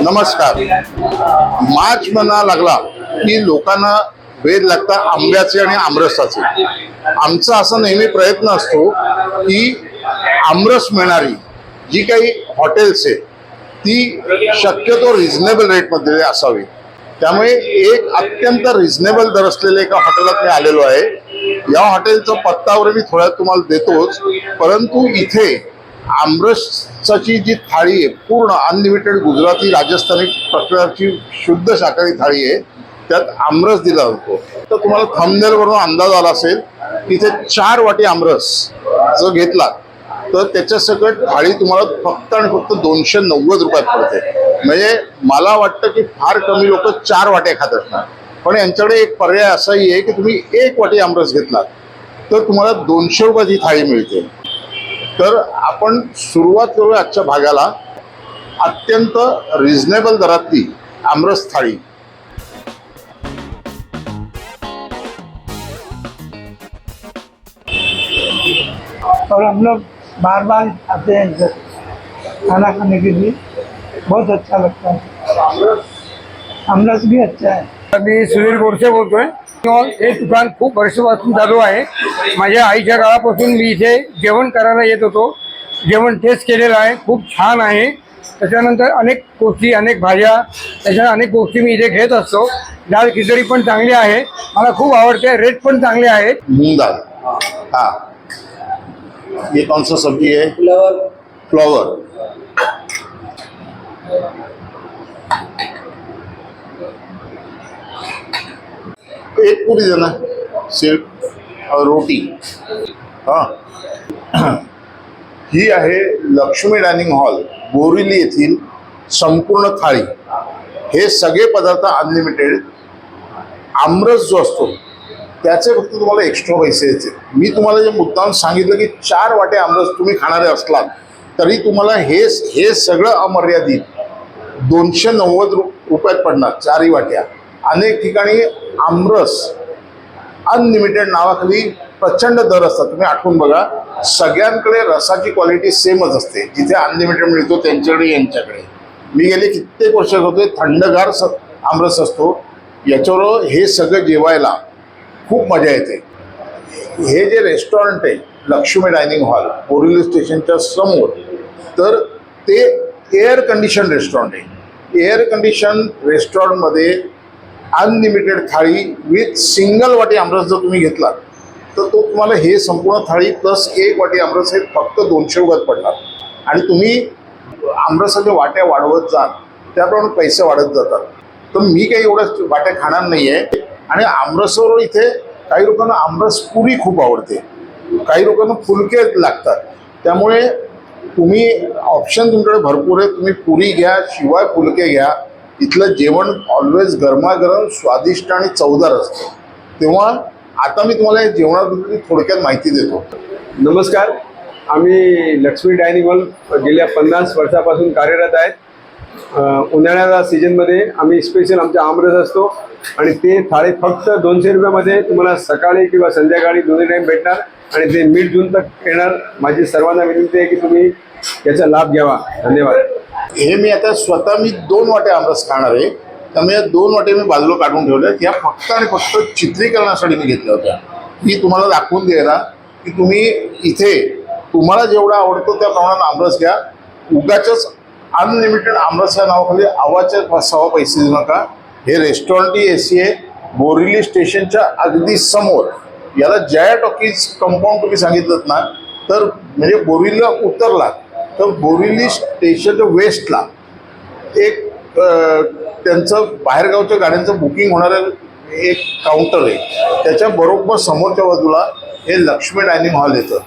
नमस्कार. मार्च म्हणा लागला की लोकांना वेध लागतात आंब्याचे आणि आमरसाचे. आमचा असा नेहमी प्रयत्न असतो की आमरस मिळणारी जी काही हॉटेल्स आहेत ती शक्यतो रिझनेबल रेटमध्ये असावी त्यामुळे एक अत्यंत रिझनेबल दर असलेल्या एका हॉटेलात मी आलेलो आहे. या हॉटेलचा पत्तावर मी थोड्यात तुम्हाला देतोच. परंतु इथे आमरसाची जी थाळी आहे पूर्ण अनलिमिटेड गुजराती राजस्थानी प्रकारची शुद्ध शाकाहारी थाळी आहे. त्यात आमरस दिला जातो तर तुम्हाला थमनेलवरून अंदाज आला असेल तिथे इथे चार वाटी आमरस जर घेतला तर त्याच्या सकट थाळी तुम्हाला फक्त आणि फक्त दोनशे नव्वद रुपयात पडते म्हणजे मला वाटतं की फार कमी लोक चार वाट्या खात असणार. पण यांच्याकडे एक पर्याय असाही आहे की तुम्ही एक वाटी आमरस घेतलात तर तुम्हाला दोनशे रुपयाची थाळी मिळते. तर आपण सुरुवात करूया आजच्या भागाला. अत्यंत रिझनेबल दरातली आमरस थाळी. और हम लोग बार बार आते हैं खाना खाने के लिए। बहुत अच्छा लगता है। अमरस भी अच्छा है। मी सुधीर गोडसे बोलतोय. हे दुकान खूप वर्षापासून चालू आहे. माझ्या आईच्या काळापासून मी इथे जेवण करायला येत होतो. जेवण टेस्ट केलेलं आहे. खूप छान आहे. त्याच्यानंतर अनेक गोष्टी अनेक भाज्या त्याच्या अनेक गोष्टी मी इथे घेत असतो. डाळ खिचडी पण चांगली आहे. मला खूप आवडते. रेट पण चांगले आहेत. मूंग दाल. हाँ. ये कौन सा सब्जी है फ्लावर एक पूरी देना सिर्फ और रोटी. हाँ। ही आहे लक्ष्मी डायनिंग हॉल बोरिली येथील संपूर्ण थाळी. हे सगळे पदार्थ अनलिमिटेड आमरस जो असतो त्याचे फक्त तुम्हाला एक्स्ट्रा पैसे द्यायचे मी तुम्हाला जे मुद्दाम सांगितलं की चार वाटे आमरस तुम्ही खाणारे असलात तरी तुम्हाला हे हे सगळं अमर्यादित. दोनशे नव्वद रु रुपयात पडणार चारही वाट्या. अनेक ठिकाणी आमरस अनलिमिटेड नावाखाली प्रचंड दर असतात. तुम्ही आठवून बघा सगळ्यांकडे रसाची क्वालिटी सेमच असते. जिथे अनलिमिटेड मिळतो त्यांच्याकडे यांच्याकडे. मी गेले कित्येक वर्ष करतोय थंडगार स आमरस असतो. याच्यावर हे सगळं जेवायला खूप मजा येते. हे जे रेस्टॉरंट आहे लक्ष्मी डायनिंग हॉल बोरिवली स्टेशनच्या समोर तर ते एअर कंडिशन रेस्टॉरंट आहे. एअर कंडिशन रेस्टॉरंटमध्ये अनलिमिटेड थाळी विथ सिंगल वाटी आमरस जर तुम्ही घेतला तर तो तुम्हाला हे संपूर्ण थाळी प्लस एक वाटी आमरस हे फक्त दोनशे रुपयात पडणार. आणि तुम्ही आमरसाच्या वाट्या वाढवत जाल त्याप्रमाणे पैसे वाढत जातात. तर मी काही एवढ्या वाट्या खाणार नाही आहे आणि आमरसवर इथे काही लोकांना आमरस पुरी खूप आवडते. काही लोकांना फुलके लागतात. त्यामुळे तुम्ही ऑप्शन तुमच्याकडे भरपूर आहे तुम्ही पुरी घ्या शिवाय फुलके घ्या. इथलं जेवण ऑलवेज गरमागरम स्वादिष्ट आणि चवदार असतं. तेव्हा आता मी तुम्हाला या जेवणाबद्दल थोडक्यात माहिती देतो. नमस्कार. आम्ही लक्ष्मी डायनिंग हॉल गेल्या पन्नास वर्षापासून कार्यरत आहेत. उन्हाळ्याच्या सीझनमध्ये आम्ही स्पेशल आमचा आमरस असतो आणि ते थाळी फक्त दोनशे रुपयामध्ये तुम्हाला सकाळी किंवा संध्याकाळी दोन्ही टाईम भेटणार. आणि ते मिड जून तक येणार. माझी सर्वांना विनंती आहे की तुम्ही याचा लाभ घ्यावा. धन्यवाद. हे मी आता स्वतः मी दोन वाटे आमरस खाणार आहे. त्यामुळे या दोन वाटे मी बाजूला काढून ठेवल्या या फक्त आणि फक्त चित्रीकरणासाठी मी घेतल्या होत्या. मी तुम्हाला दाखवून द्यायला की तुम्ही इथे तुम्हाला जेवढा आवडतो त्या प्रमाणात आमरस घ्या. उगाच अनलिमिटेड आमरस या नावाखाली आवाच्या सव्वा पैसे देऊ नका. हे रेस्टॉरंटही ए सी आहे. बोरिली स्टेशनच्या अगदी समोर. याला जया टॉकीज कंपाऊंड तुम्ही सांगितलं ना तर म्हणजे बोरिवलीला उतरला तर बोरिवली स्टेशनच्या वेस्टला एक त्यांचं बाहेरगावच्या गाड्यांचं बुकिंग होणारं एक काउंटर आहे. त्याच्या बरोबर समोरच्या बाजूला हे लक्ष्मी डायनिंग हॉल येतं.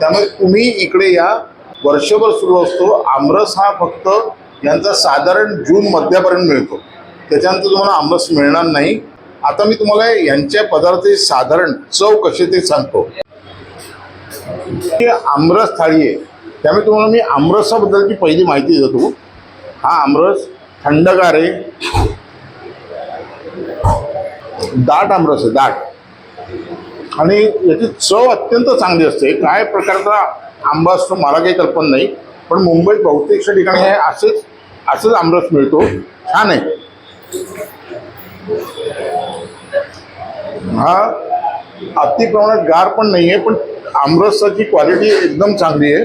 त्यामुळे तुम्ही इकडे या वर्षभर सुरू असतो आमरस हा फक्त यांचा साधारण जून मध्यापर्यंत मिळतो. त्याच्यानंतर तुम्हाला आमरस मिळणार नाही. आता मी तुम्हाला यांच्या पदार्थाची साधारण चव कशी ते सांगतो. आमरस थाळी आहे. त्यामुळे तुम्हाला मी आमरसाबद्दलची पहिली माहिती देतो हा आमरस थंडगार आहे. दाट आमरस आहे दाट. आणि याची चव अत्यंत चांगली असते. काय प्रकारचा आंबा असतो मला काही कल्पना नाही. पण मुंबईत बहुतेकशा ठिकाणी हे असेच असंच आमरस मिळतो. छान आहे. हा अति प्रमाणात गार पण नाही आहे पण आमरसाची क्वालिटी एकदम चांगली आहे.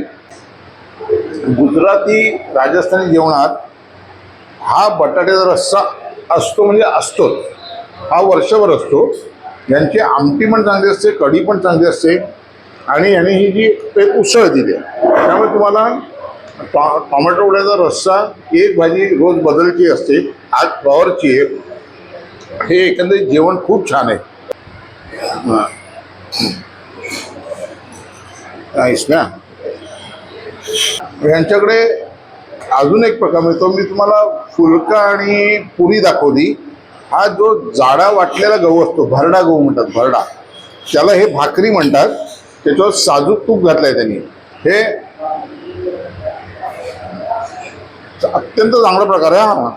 गुजराती राजस्थानी जेवणात हा बटाट्याचा रस्सा असतो म्हणजे असतोच. हा वर्षभर असतो. यांची आमटी पण चांगली असते कढी पण चांगली असते आणि याने ही जी एक उसळ दिली आहे. त्यामुळे तुम्हाला टॉ टॉमॅटो वड्याचा रस्सा एक भाजी रोज बदलची असते आज फ्लॉवरची आहे. हे एकंदरीत जेवण खूप छान आहे. नाहीस ना. यांच्याकडे अजून एक प्रकार म्हणजे मिळतो मी तुम्हाला फुलका आणि पुरी दाखवली. हा जो जाडा वाटलेला गहू असतो भरडा गहू म्हणतात भरडा. त्याला हे भाकरी म्हणतात. त्याच्यावर साजूक तूप घातलंय त्यांनी. हे अत्यंत चांगला प्रकार आहे हा.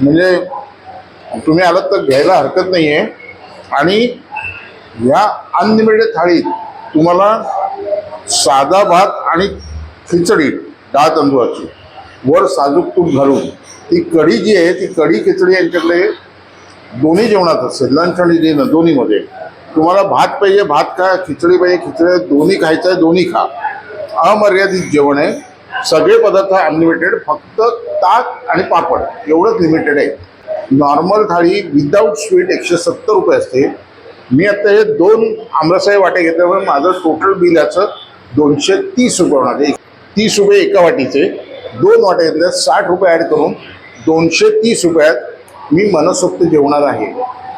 म्हणजे तुम्ही आलात तर घ्यायला हरकत नाही आहे आणि ह्या अनलिमिटेड थाळीत तुम्हाला साधा भात आणि खिचडी डाळ तांदूळाची. वर साजूक तूप घालून. ती कढी जी आहे ती कढी खिचडी यांच्याकडे दोन्ही जेवणात असेल लंच आणि डिनर दोन्हीमध्ये. तुम्हाला भात पाहिजे भात खा खिचडी पाहिजे खिचडी दोन्ही खायचं आहे दोन्ही खा. अमर्यादित जेवण आहे. सगळे पदार्थ अनलिमिटेड फक्त ताक आणि पापड. एवढंच लिमिटेड आहे. नॉर्मल थाळी विदाऊट स्वीट एकशे सत्तर रुपये असते. मी आता हे दोन आमरसाई वाटे घेतल्यामुळे माझं टोटल बिल याचं दोनशे तीस रुपये होणार. आहे तीस रुपये एका वाटीचे दोन वाटे घेतल्या साठ रुपये ॲड करून दोनशे तीस रुपयात मी मनसोक्त जेवणार आहे.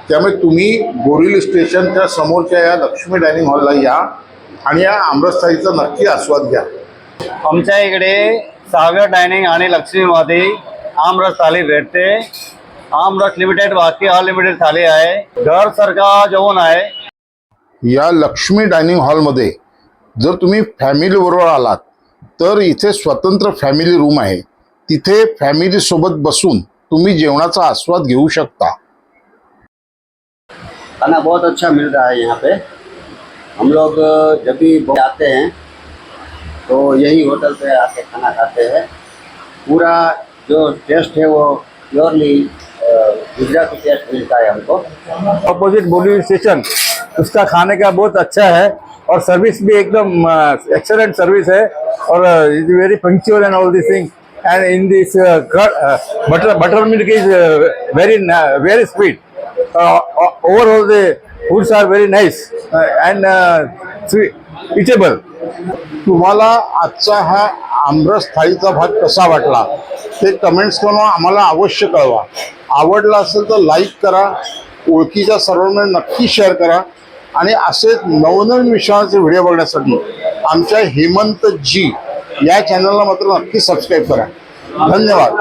त्यामुळे तुम्ही बोरिवली स्टेशनच्या समोरच्या या लक्ष्मी डायनिंग हॉलला या आणि या आमरस नक्की आस्वाद घ्या. आमच्या इकडे सहाव्या डायनिंग आणि लक्ष्मीमध्ये आमरस थाली भेटते. आमरस लिमिटेड बाकी अनलिमिटेड थाली आहे. घरसारखा जेवण आहे. या लक्ष्मी डायनिंग हॉलमध्ये जर तुम्ही फॅमिलीबरोबर आलात तर इथे स्वतंत्र फॅमिली रूम आहे. तिथे फॅमिलीसोबत बसून तुम्ही जेवणाचा आस्वाद घेऊ शकता. खाना बहुत अच्छा मिल रहा है यहाँ पे। हम लोग जब भी आते हैं तो यही होटल पे आके खाना खाते हैं। पूरा जो टेस्ट है वो प्योरली गुजराती टेस्ट मिलता है हमको। अपोजिट बोली स्टेशन उसका खाने का बहुत अच्छा है और सर्विस भी एकदम एक्सेलेंट सर्विस है और is very punctual and all this thing and in this butter butter milk is very very sweet overall the foods are very nice and eatable तुम्हाला आजचा हा आमरस थाळीचा भाग कसा वाटला? ते कमेंट्स करून आम्हाला अवश्य कळवा। आवडला असेल तर लाईक करा ओळखीच्या सर्वांना नक्की शेअर करा. आणि असेच नवनवीन विषयांचे व्हिडिओ बघण्यासाठी आमच्या हेमंत जी या चॅनलला मात्र नक्की सबस्क्राईब करा. धन्यवाद.